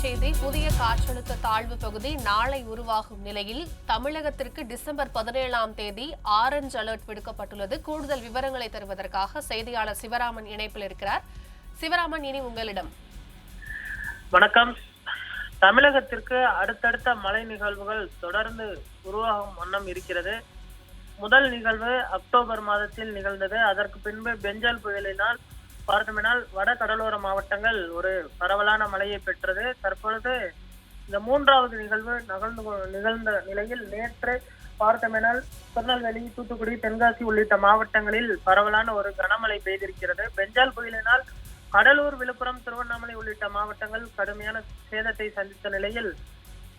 செய்தி புதிய காற்றழுத்த தாழ்வு பகுதி நாளை உருவாகும் நிலையில் தமிழகத்திற்கு டிசம்பர் பதினேழாம் தேதி ஆரஞ்ச் அலர்ட் விடுக்கப்பட்டுள்ளது. கூடுதல் விவரங்களை தருவதற்காக செய்தியாளர் சிவராமன் இணைப்பில் இருக்கிறார். சிவராமன் இனி உங்களிடம். வணக்கம். தமிழகத்திற்கு அடுத்தடுத்த மழை நிகழ்வுகள் தொடர்ந்து உருவாகும் வண்ணம் இருக்கிறது. முதல் நிகழ்வு அக்டோபர் மாதத்தில் நிகழ்ந்தது. அதற்கு பின்பு பெஞ்சால் புயலினால் பார்த்தோம்னால் வட கடலோர மாவட்டங்கள் ஒரு பரவலான மழையை பெற்றது. தற்பொழுது இந்த மூன்றாவது நிகழ்வு நகர்ந்து கொ- நிகழ்ந்த நிலையில் நேற்று பார்த்தோமெனால் திருநெல்வேலி தூத்துக்குடி தென்காசி உள்ளிட்ட மாவட்டங்களில் பரவலான ஒரு கனமழை பெய்திருக்கிறது. பெஞ்சால் புயலினால் கடலூர் விழுப்புரம் திருவண்ணாமலை உள்ளிட்ட மாவட்டங்கள் கடுமையான சேதத்தை சந்தித்த நிலையில்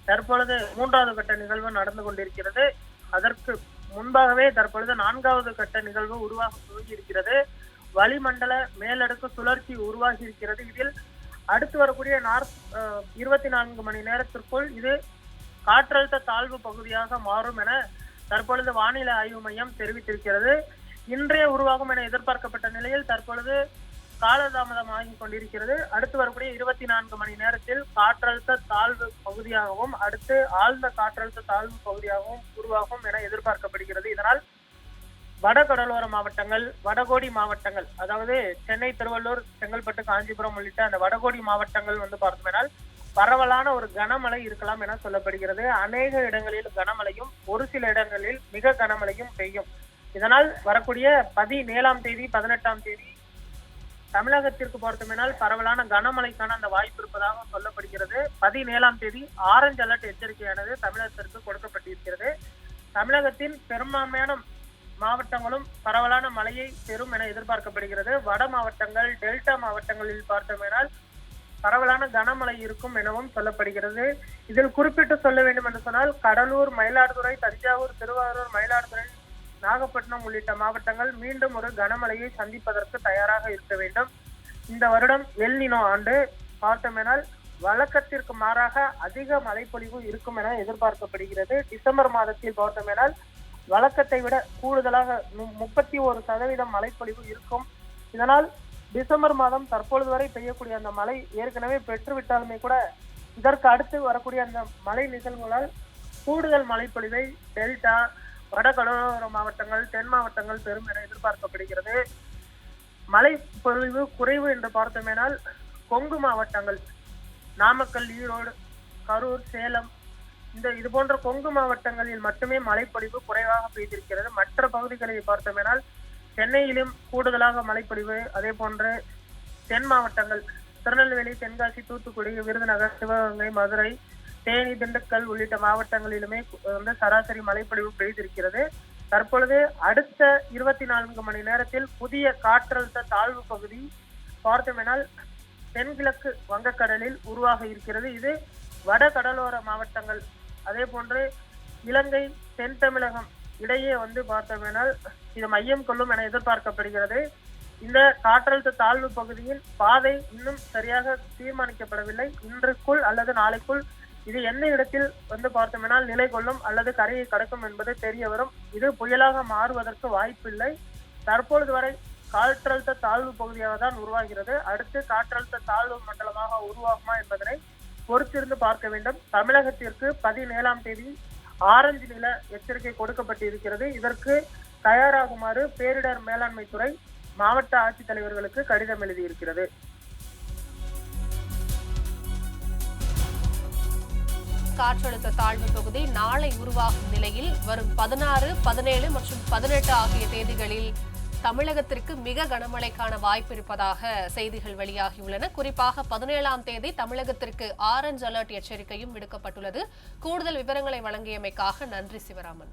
தற்பொழுது மூன்றாவது கட்ட நிகழ்வு நடந்து கொண்டிருக்கிறது. அதற்கு முன்பாகவே தற்பொழுது நான்காவது கட்ட நிகழ்வு உருவாக துவங்கியிருக்கிறது வளிமண்டல மேலடுக்கு சுழற்சி உருவாகி இருக்கிறது. இதில் அடுத்து வரக்கூடிய நாற் இருபத்தி நான்கு மணி நேரத்திற்குள் இது காற்றழுத்த தாழ்வு பகுதியாக மாறும் என தற்பொழுது வானிலை ஆய்வு மையம் தெரிவித்திருக்கிறது. இன்றைய உருவாகும் என எதிர்பார்க்கப்பட்ட நிலையில் தற்பொழுது காலதாமதம் ஆகி கொண்டிருக்கிறது. அடுத்து வரக்கூடிய இருபத்தி நான்கு மணி நேரத்தில் காற்றழுத்த தாழ்வு பகுதியாகவும் அடுத்து ஆழ்ந்த காற்றழுத்த தாழ்வு பகுதியாகவும் உருவாகும் என எதிர்பார்க்கப்படுகிறது. இதனால் வட கடலோர மாவட்டங்கள் வடகோடி மாவட்டங்கள் அதாவது சென்னை திருவள்ளூர் செங்கல்பட்டு காஞ்சிபுரம் உள்ளிட்ட அந்த வடகோடி மாவட்டங்கள் வந்து பார்த்தோம்னால் பரவலான ஒரு கனமழை இருக்கலாம் என சொல்லப்படுகிறது. அநேக இடங்களில் கனமழையும் ஒரு சில இடங்களில் மிக கனமழையும் பெய்யும். இதனால் வரக்கூடிய பதினேழாம் தேதி பதினெட்டாம் தேதி தமிழகத்திற்கு பொறுத்தமினால் பரவலான கனமழைக்கான அந்த வாய்ப்பு இருப்பதாக சொல்லப்படுகிறது. பதினேழாம் தேதி ஆரஞ்சு அலர்ட் எச்சரிக்கையானது தமிழகத்திற்கு கொடுக்கப்பட்டிருக்கிறது. தமிழகத்தின் பெரும்பான்மையான மாவட்டங்களும் பரவலான மழையை பெறும் என எதிர்பார்க்கப்படுகிறது. வட மாவட்டங்கள் டெல்டா மாவட்டங்களில் பார்த்தோமேனால் பரவலான கனமழை இருக்கும் எனவும் சொல்லப்படுகிறது. இதில் குறிப்பிட்டு சொல்ல வேண்டும் என்று சொன்னால் கடலூர் மயிலாடுதுறை தஞ்சாவூர் திருவாரூர் மயிலாடுதுறை நாகப்பட்டினம் உள்ளிட்ட மாவட்டங்கள் மீண்டும் ஒரு கனமழையை சந்திப்பதற்கு தயாராக இருக்க வேண்டும். இந்த வருடம் எல்னினோ ஆண்டு பார்த்தோமேனால் வழக்கத்திற்கு மாறாக அதிக மழைப்பொழிவு இருக்கும் என எதிர்பார்க்கப்படுகிறது. டிசம்பர் மாதத்தில் பார்த்தோமேனால் வழக்கத்தை விட கூடுதலாக மு- முப்பத்தி ஒரு சதவீதம் மழைப்பொழிவு இருக்கும். இதனால் டிசம்பர் மாதம் தற்பொழுது வரை பெய்யக்கூடிய அந்த மழை ஏற்கனவே பெற்றுவிட்டாலுமே கூட இதற்கு அடுத்து வரக்கூடிய அந்த மழை நிகழ்வுகளால் கூடுதல் மழைப்பொழிவை டெல்டா வட கடலோர மாவட்டங்கள் தென் மாவட்டங்கள் பெரும் என எதிர்பார்க்கப்படுகிறது. மழை பொழிவு குறைவு என்று பார்த்தோமேனால் கொங்கு மாவட்டங்கள் நாமக்கல் ஈரோடு கரூர் சேலம் இந்த இது போன்ற கொங்கு மாவட்டங்களில் மட்டுமே மழைப்பொழிவு குறைவாக பெய்திருக்கிறது. மற்ற பகுதிகளை பார்த்தோமேனால் சென்னையிலும் கூடுதலாக மழைப்பொழிவு. அதே போன்று தென் மாவட்டங்கள் திருநெல்வேலி தென்காசி தூத்துக்குடி விருதுநகர் சிவகங்கை மதுரை தேனி திண்டுக்கல் உள்ளிட்ட மாவட்டங்களிலுமே வந்து சராசரி மழைப்பொழிவு பெய்திருக்கிறது. தற்பொழுது அடுத்த இருபத்தி நான்கு மணி நேரத்தில் புதிய காற்றழுத்த தாழ்வு பகுதி பார்த்தோமெனால் தென்கிழக்கு வங்கக்கடலில் உருவாக இருக்கிறது. இது வட கடலோர மாவட்டங்கள் அதே போன்று இலங்கை தென் தமிழகம் இடையே வந்து பார்த்தோம்னால் இது மையம் கொள்ளும் என எதிர்பார்க்கப்படுகிறது. இந்த காற்றழுத்த தாழ்வு பகுதியின் பாதை இன்னும் சரியாக தீர்மானிக்கப்படவில்லை. இன்றுக்குள் அல்லது நாளைக்குள் இது எந்த இடத்தில் வந்து பார்த்தோமெனால் நிலை கொள்ளும் அல்லது கரையை கடக்கும் என்பது தெரிய வரும். இது புயலாக மாறுவதற்கு வாய்ப்பில்லை. தற்பொழுது வரை காற்றழுத்த தாழ்வு பகுதியாக தான் உருவாகிறது. அடுத்து காற்றழுத்த தாழ்வு மண்டலமாக உருவாகுமா என்பதனை பொறுத்திருந்து பார்க்க வேண்டும். தமிழகத்திற்கு பதினேழாம் தேதி ஆரஞ்சு நில எச்சரிக்கை கொடுக்கப்பட்டு இருக்கிறது இதற்கு தயாராகுமாறு பேரிடர் மேலாண்மை துறை மாவட்ட ஆட்சித்தலைவர்களுக்கு கடிதம் எழுதியிருக்கிறது. காற்றழுத்த தாழ்வு தொகுதி நாளை உருவாகும் நிலையில் வரும் பதினாறு பதினேழு மற்றும் பதினெட்டு ஆகிய தேதிகளில் தமிழகத்திற்கு மிக கனமழைக்கான வாய்ப்பு இருப்பதாக செய்திகள் வெளியாகியுள்ளன. குறிப்பாக பதினேழாம் தேதி தமிழகத்திற்கு ஆரஞ்ச் அலர்ட் எச்சரிக்கையும் விடுக்கப்பட்டுள்ளது. கூடுதல் விவரங்களை வழங்கியமைக்காக நன்றி சிவராமன்.